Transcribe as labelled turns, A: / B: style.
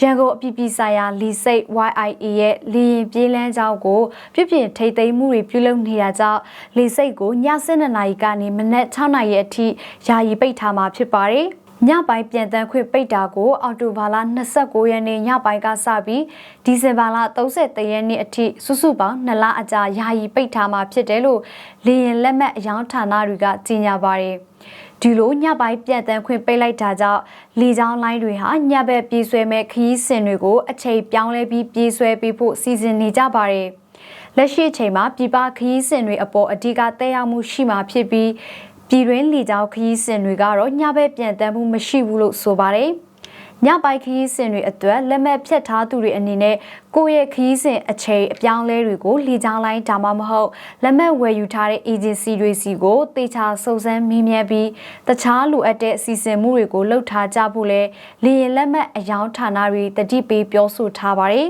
A: ရန်ကုန်အပြည်ပြည်ဆိုင်ရာလီစိတ် YIA ရဲ့လေရင်ပြေးလန်းကြောင်းကိုပြပြထိတ်သိမ်းမှုတွေပြုလုပ်နေတာကြောင့်လီစိတ်ကိုည7:00နာရီကနေမနက်6:00နာရီအထိယာယီပိတ်ထားမှာဖြစ်ပါတယ်။ ညပိုင်းပြန်တန်းခွင့်ပိတ်တာကို အော်တိုဘာလ29ရက်နေ့ညပိုင်းကစပြီးဒီဇင်ဘာလ30ရက်နေ့အထိစုစုပေါင်း2လအကြာယာယီပိတ်ထားမှာဖြစ်တယ်လို့လေရင်လက်မှတ်အယောင်းဌာနတွေကကြေညာပါတယ်။ဒီလိုညပိုင်းပြန်တန်းခွင့်ပိတ်လိုက်တာကြောင့်လေကြောင်းလိုင်းတွေဟာညဘက်ပြေးဆွဲမဲ့ခရီးစဉ်တွေကိုအချိန်ပြောင်းလဲပြီးပြေးဆွဲပေးဖို့စီစဉ်နေကြပါတယ်။လက်ရှိအချိန်မှာပြည်ပခရီးစဉ်တွေအပေါ်အဓိကသက်ရောက်မှုရှိမှာဖြစ်ပြီး ပြည်တွင်းလေကြောင်းခရီးစဉ်တွေကတော့ညဘက်ပြန်တန်းမှုမရှိဘူးလို့ဆိုပါတယ်။ညပိုင်းခရီးစဉ်တွေအတွက်လက်မှတ်ဖြတ်ထားသူတွေအနေနဲ့ကိုယ့်ရဲ့ခရီးစဉ်အချိန်အပြောင်းလဲတွေကိုလေကြောင်းလိုင်းဒါမှမဟုတ်လက်မှတ်ဝယ်ယူထားတဲ့ agency တွေစီကိုတေချာစုံစမ်းမေးမြန်းပြီးတခြားလိုအပ်တဲ့အစီအစဉ်မှုတွေကိုလှုပ်ထားကြဖို့လဲလေရင်လက်မှတ်အယောင်းဌာနတွေတတိပေးပြောဆိုထားပါတယ်